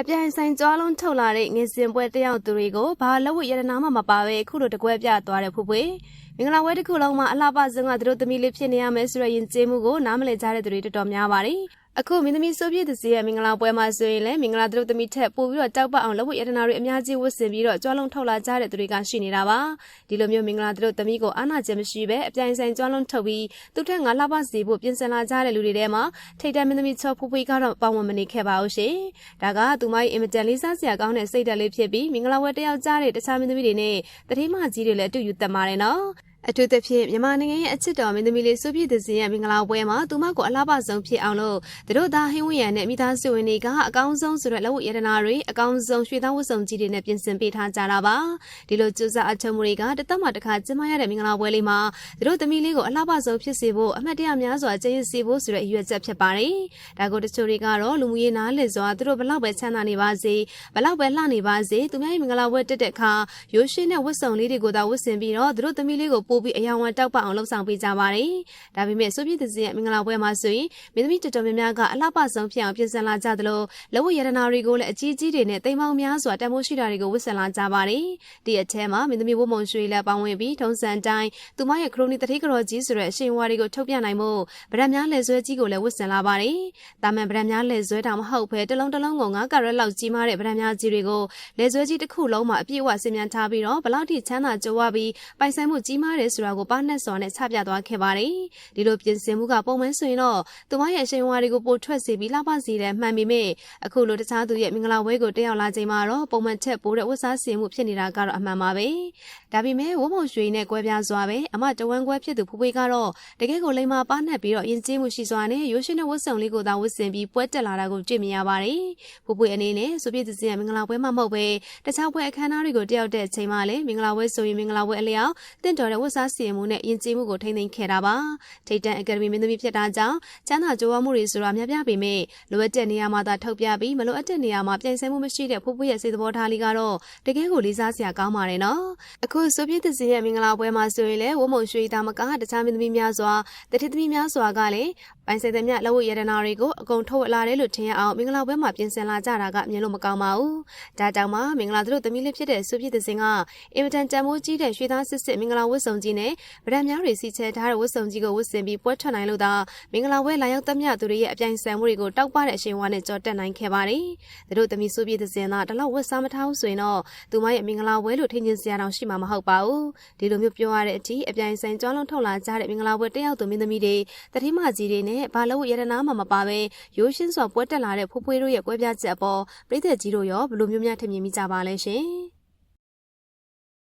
အပြိုင်ဆိုင်ကြွားလုံးထုတ်လာတဲ့ငင်စင်ပွဲတက်ရောက်သူတွေကိုဘာလို့ဝရတနာမှမပါပဲခုလိုတကွဲပြသွားတဲ့ဖွဖွမင်္ဂလာပွဲတစ်ခုလုံးမှာအလှပဆုံးကသူတို့သမီးလေးဖြစ်နေရမယ်ဆိုရရင်ကျေးမှုကိုနားမလည်ကြတဲ့သူတွေတော်တော်များပါတယ် အခုမင်းသမီးဆိုပြည့်သူစီရဲ့မင်္ဂလာပွဲမှာဆိုရင်လည်းမင်္ဂလာသူတို့သမီးထက်ပို့ပြီးတော့တောက်ပအောင်လုပ်ဖို့ရတနာတွေအများကြီးဝတ်ဆင်ပြီးတော့ကြွားလုံးထုတ်လာကြတဲ့သူတွေကရှိနေတာပါဒီလိုမျိုးမင်္ဂလာသူတို့သမီးကိုအာနာကျင်မရှိပဲအပြိုင်ဆိုင်ကြွားလုံးထုတ်ပြီးသူထက်ငါလှပစီဖို့ပြင်ဆင်လာကြတဲ့လူတွေထဲမှာထိတ်တမင်းသမီးချောဖူဖွေးကတော့ပါဝင်မနေခဲ့ပါဘူးရှင်ဒါကသူမရဲ့အင်မတန်လေးစားစရာကောင်းတဲ့စိတ်ဓာတ်လေးဖြစ်ပြီးမင်္ဂလာပွဲတက်ရောက်ကြတဲ့တခြားမင်းသမီးတွေနဲ့တတိမကြီးတွေလည်းအတူယူတက်ပါတယ်နော် အထူးသဖြင့်မြန်မာနိုင်ငံရဲ့အချစ်တော်မင်းသမီးလေးစုပြည့်သူစင်ရဲ့မင်္ဂလာပွဲမှာသူမကိုအလားပါဆုံးဖြစ်အောင်လို့သူတို့သားဟင်းဝရံနဲ့မိသားစုဝင်တွေကအကောင်းဆုံးဆိုတဲ့လက်ဝတ်ရတနာတွေအကောင်းဆုံးရွှေသားဝတ်စုံကြီးတွေနဲ့ပြင်ဆင်ပေးထားကြတာပါဒီလိုကြိုးစားအထောက်မှုတွေကတသက်မှတစ်ခါကျင်းပရတဲ့မင်္ဂလာပွဲလေးမှာသူတို့သမီးလေးကိုအလားပါဆုံးဖြစ်စေဖို့အမှတ်တရများစွာကျင်းရစေဖို့ဆိုတဲ့အရွယ်ချက်ဖြစ်ပါတယ်ဒါကိုတချို့တွေကတော့လူမှုရေးနားလည်စွာသူတို့ဘလောက်ပဲချမ်းသာနေပါစေဘလောက်ပဲလှနေပါစေသူများရဲ့မင်္ဂလာပွဲတက်တဲ့အခါရိုးရှင်းတဲ့ဝတ်စုံလေးတွေကိုသာဝတ်ဆင်ပြီးတော့သူတို့သမီးလေးကိုပို့ပြီးအယောင်ဝတောက်ပအောင်လှုပ်ဆောင်ပေးကြပါတယ်။ဒါပေမဲ့ဆိုပြည့်သစင်ရဲ့မင်္ဂလာပွဲမှာဆိုရင်မင်းသမီးတော်တော်များများကအလှပဆုံးဖြစ်အောင်ပြင်ဆင်လာကြသလိုလက်ဝတ်ရတနာတွေကိုလည်းအကြီးကြီးတွေနဲ့တိမ်မောင်များစွာတန်ဖိုးရှိတာတွေကိုဝတ်ဆင်လာကြပါတယ်။ဒီအထဲမှာမင်းသမီးဝတ်မုံရွှေလည်းပါဝင်ပြီးထုံးစံတိုင်းသူမရဲ့ခရိုနီတတိကတော်ကြီးဆိုတဲ့အရှင်ဝါတွေကိုထုတ်ပြနိုင်မှုဗရက်များလက်ဆွဲကြီးကိုလည်းဝတ်ဆင်လာပါတယ်။တာမန်ဗရက်များလက်ဆွဲတောင်မဟုတ်ဘဲတစ်လုံးတစ်လုံးကိုငါးကရက်လောက်ကြီးမားတဲ့ဗရက်များကြီးတွေကိုလက်ဆွဲကြီးတစ်ခုလုံးမှာအပြည့်အဝဆင်မြန်ထားပြီးတော့ဘလောက်ထိချမ်းသာကြွယ်ဝပြီးပိုင်ဆိုင်မှုကြီးမားတယ်ဆိုတာကိုပါနဲ့စော်နဲ့ချပြသွားခဲ့ပါတယ်။ဒီလိုပြင်ဆင်မှုကပုံမှန်ဆိုရင်တော့သူမရဲ့အရှင်ဝါတွေကိုပိုထွက်စေပြီးလှပစေတယ်မှန်ပေမဲ့အခုလိုတခြားသူရဲ့မင်္ဂလာပွဲကိုတက်ရောက်လာချိန်မှာတော့ပုံမှန်ထက်ပိုတဲ့ဝတ်စားစင်မှုဖြစ်နေတာကတော့အမှန်ပါပဲ။ဒါပေမဲ့ဝုံမုံရွှေနဲ့ကွဲပြားစွာပဲအမတဝန်းကွဲဖြစ်သူဖွေးဖွေးကတော့တကယ်ကိုလိမ္မာပါနှက်ပြီးတော့ယဉ်ကျေးမှုရှိစွာနဲ့ရိုးရှင်းတဲ့ဝတ်စုံလေးကိုသာဝတ်ဆင်ပြီးပွဲတက်လာတာကိုတွေ့မြင်ရပါတယ်။ဖွေးဖွေးအနေနဲ့ဆိုပြည့်သူစင်ရဲ့မင်္ဂလာပွဲမှာမဟုတ်ပဲတခြားပွဲအခမ်းအနားတွေကိုတက်ရောက်တဲ့ချိန်မှာလည်းမင်္ဂလာပွဲဆိုရင်မင်္ဂလာပွဲအလျောက်တင့်တော်တဲ့ဝတ်စားစင်မှုနဲ့ယဉ်ကျေးမှုကိုထိန်းသိမ်းခဲ့တာပါထိတ်တန့်အကယ်ဒမီမင်းသမီးဖြစ်တာကြောင့်ကျန်းသာကြိုးဝမှုတွေဆိုတာများပြားပေမဲ့လိုအပ်တဲ့နေရာမှာသာထုတ်ပြပြီးမလိုအပ်တဲ့နေရာမှာပြိုင်ဆိုင်မှုမရှိတဲ့ဖိုးဖိုးရဲ့စိတ်သဘောထားလေးကတော့တကယ်ကိုလေးစားစရာကောင်းပါတယ်နော်အခုဆိုပြည့်သစင်ရဲ့မင်္ဂလာပွဲမှာဆိုရင်လည်းဝမုံရွှေသားမကတခြားမင်းသမီးများစွာတတိသမီးများစွာကလည်းပိုင်ဆိုင်တဲ့မြလက်ဝတ်ရတနာတွေကိုအကုန်ထုတ်လာတယ်လို့ထင်ရအောင်မင်္ဂလာပွဲမှာပြင်ဆင်လာကြတာကအမြင်လို့မကောင်းပါဘူးဒါကြောင့်မှမင်္ဂလာတို့သမီးလေးဖြစ်တဲ့ဆိုပြည့်သစင်ကအင်မတန်တန်မိုးကြီးတဲ့ရွှေသားစစ်စစ်မင်္ဂလာဝတ်စုံကြီးနဲ့ဗရန်များတွေစီချဲထားတဲ့ဝတ်စုံကြီးကိုဝတ်ဆင်ပြီးပွဲထွက်နိုင်လို့သာမင်္ဂလာပွဲလာရောက်သမျှသူတွေရဲ့အပြိုင်ဆန်မှုတွေကိုတောက်ပတဲ့အရှင်ဝါနဲ့ကြော်တက်နိုင်ခဲ့ပါတယ်။သူတို့သမီးဆိုပြည့်တဲ့စင်သာတလောက်ဝတ်စားမထားဘူးဆိုရင်တော့သူမရဲ့မင်္ဂလာပွဲလို့ထင်မြင်စရာတောင်ရှိမှာမဟုတ်ပါဘူး။ဒီလိုမျိုးပြောရတဲ့အထိအပြိုင်ဆိုင်ကြွားလုံးထုတ်လာကြတဲ့မင်္ဂလာပွဲတက်ရောက်သူမင်းသမီးတွေတတိမကြီးတွေနဲ့ဘာလို့ရတနာမှမပါပဲရိုးရှင်းစွာပွဲတက်လာတဲ့ဖိုးဖွေးတို့ရဲ့ကွဲပြားချက်အပေါ်ပြည်သက်ကြီးတို့ရောဘယ်လိုမျိုးများထင်မြင်မိကြပါလဲရှင်။